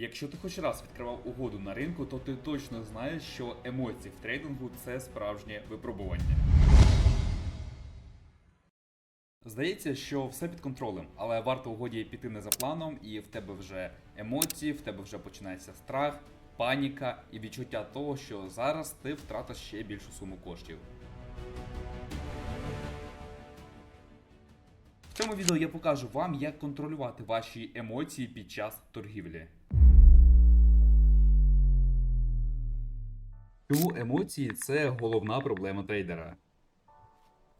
Якщо ти хоч раз відкривав угоду на ринку, то ти точно знаєш, що емоції в трейдингу це справжнє випробування. Здається, що все під контролем, але варто угоді піти не за планом, і в тебе вже емоції, в тебе вже починається страх, паніка і відчуття того, що зараз ти втратиш ще більшу суму коштів. В цьому відео я покажу вам, як контролювати ваші емоції під час торгівлі. Чому емоції це головна проблема трейдера?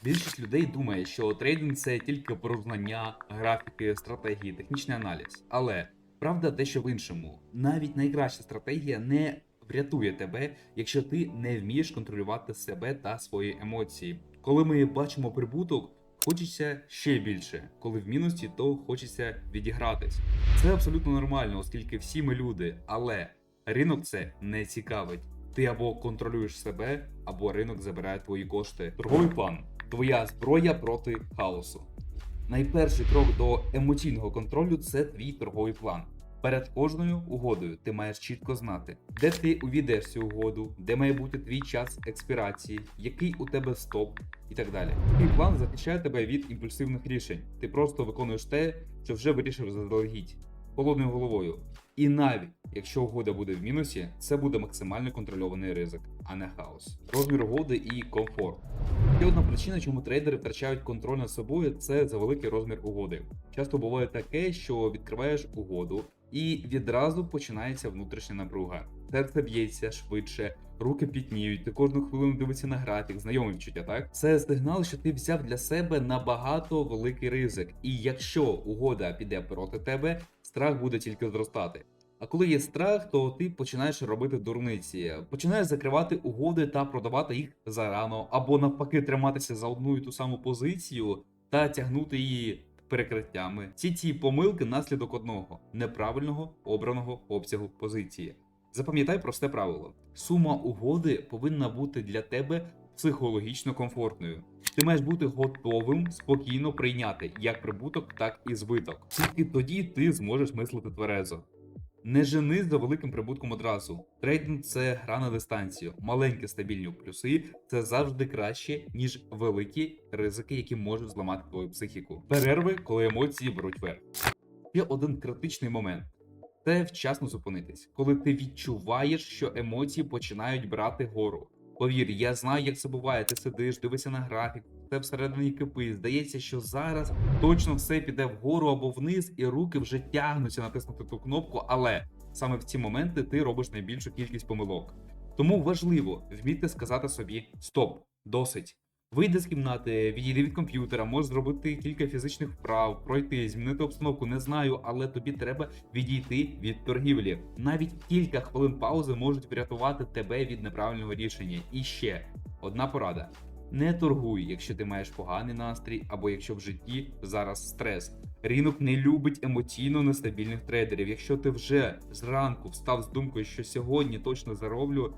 Більшість людей думає, що трейдинг це тільки про знання, графіки, стратегії, технічний аналіз. Але правда дещо в іншому. Навіть найкраща стратегія не врятує тебе, якщо ти не вмієш контролювати себе та свої емоції. Коли ми бачимо прибуток, хочеться ще більше. Коли в мінусі, то хочеться відігратись. Це абсолютно нормально, оскільки всі ми люди, але ринок це не цікавить. Ти або контролюєш себе, або ринок забирає твої кошти. Торговий план твоя зброя проти хаосу. Найперший крок до емоційного контролю це твій торговий план. Перед кожною угодою ти маєш чітко знати, де ти увійдеш цю угоду, де має бути твій час експірації, який у тебе стоп і так далі. Твій план захищає тебе від імпульсивних рішень. Ти просто виконуєш те, що вже вирішив заздалегідь, холодною головою. І навіть якщо угода буде в мінусі, це буде максимально контрольований ризик, а не хаос. Розмір угоди і комфорт. Ще одна причина, чому трейдери втрачають контроль над собою, це за великий розмір угоди. Часто буває таке, що відкриваєш угоду, і відразу починається внутрішня напруга. Серце б'ється швидше, руки пітніють, ти кожну хвилину дивишся на графік, знайоме відчуття, так? Це сигнал, що ти взяв для себе набагато великий ризик. І якщо угода піде проти тебе, страх буде тільки зростати. А коли є страх, то ти починаєш робити дурниці, починаєш закривати угоди та продавати їх зарано, або навпаки триматися за одну і ту саму позицію та тягнути її перекриттями. Ці ці помилки наслідок одного неправильного обраного обсягу позиції. Запам'ятай просте правило: сума угоди повинна бути для тебе психологічно комфортною. Ти маєш бути готовим спокійно прийняти як прибуток, так і збиток. Тільки тоді ти зможеш мислити тверезо. Не жени за великим прибутком одразу. Трейдинг це гра на дистанцію. Маленькі стабільні плюси це завжди краще, ніж великі ризики, які можуть зламати твою психіку. Перерви, коли емоції беруть верх. Є один критичний момент. Це вчасно зупинитись, коли ти відчуваєш, що емоції починають брати гору. Повір, я знаю, як це буває. Ти сидиш, дивишся на графік, все всередині кипить. Здається, що зараз точно все піде вгору або вниз, і руки вже тягнуться натиснути ту кнопку, але саме в ці моменти ти робиш найбільшу кількість помилок. Тому важливо вміти сказати собі стоп, досить. Вийди з кімнати, відійди від комп'ютера, можеш зробити кілька фізичних вправ, пройти, змінити обстановку, не знаю, але тобі треба відійти від торгівлі. Навіть кілька хвилин паузи можуть врятувати тебе від неправильного рішення. І ще одна порада: не торгуй, якщо ти маєш поганий настрій, або якщо в житті зараз стрес. Ринок не любить емоційно нестабільних трейдерів. Якщо ти вже зранку встав з думкою, що сьогодні точно зароблю,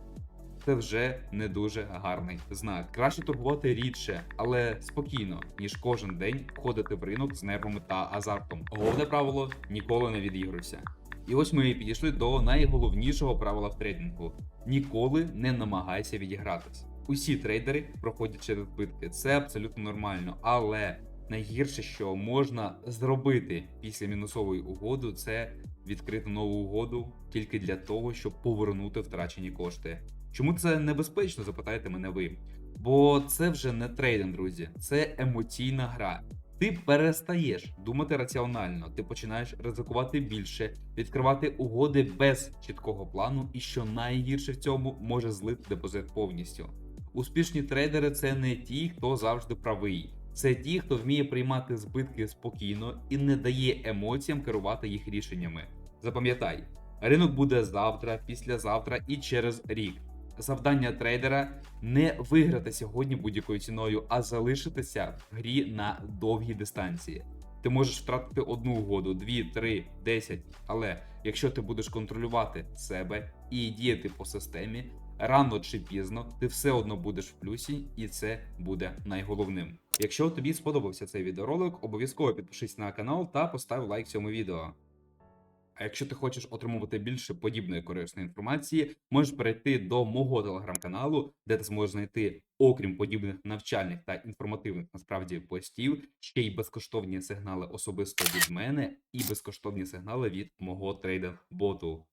це вже не дуже гарний знак. Краще торгувати рідше, але спокійно, ніж кожен день входити в ринок з нервами та азартом. Головне правило ніколи не відігруйся. І ось ми підійшли до найголовнішого правила в трейдингу: ніколи не намагайся відігратись. Усі трейдери проходять через збитки, це абсолютно нормально, але найгірше, що можна зробити після мінусової угоди, це відкрити нову угоду тільки для того, щоб повернути втрачені кошти. Чому це небезпечно? Запитаєте мене ви. Бо це вже не трейдинг, друзі, це емоційна гра. Ти перестаєш думати раціонально, ти починаєш ризикувати більше, відкривати угоди без чіткого плану, і що найгірше в цьому може злити депозит повністю. Успішні трейдери це не ті, хто завжди правий. Це ті, хто вміє приймати збитки спокійно і не дає емоціям керувати їх рішеннями. Запам'ятай, ринок буде завтра, післязавтра і через рік. Завдання трейдера не виграти сьогодні будь-якою ціною, а залишитися в грі на довгій дистанції. Ти можеш втратити одну угоду, дві, три, десять. Але якщо ти будеш контролювати себе і діяти по системі, рано чи пізно ти все одно будеш в плюсі, і це буде найголовним. Якщо тобі сподобався цей відеоролик, обов'язково підпишись на канал та постав лайк цьому відео. А якщо ти хочеш отримувати більше подібної корисної інформації, можеш перейти до мого телеграм-каналу, де ти зможеш знайти, окрім подібних навчальних та інформативних насправді постів, ще й безкоштовні сигнали особисто від мене і безкоштовні сигнали від мого трейдинг-боту.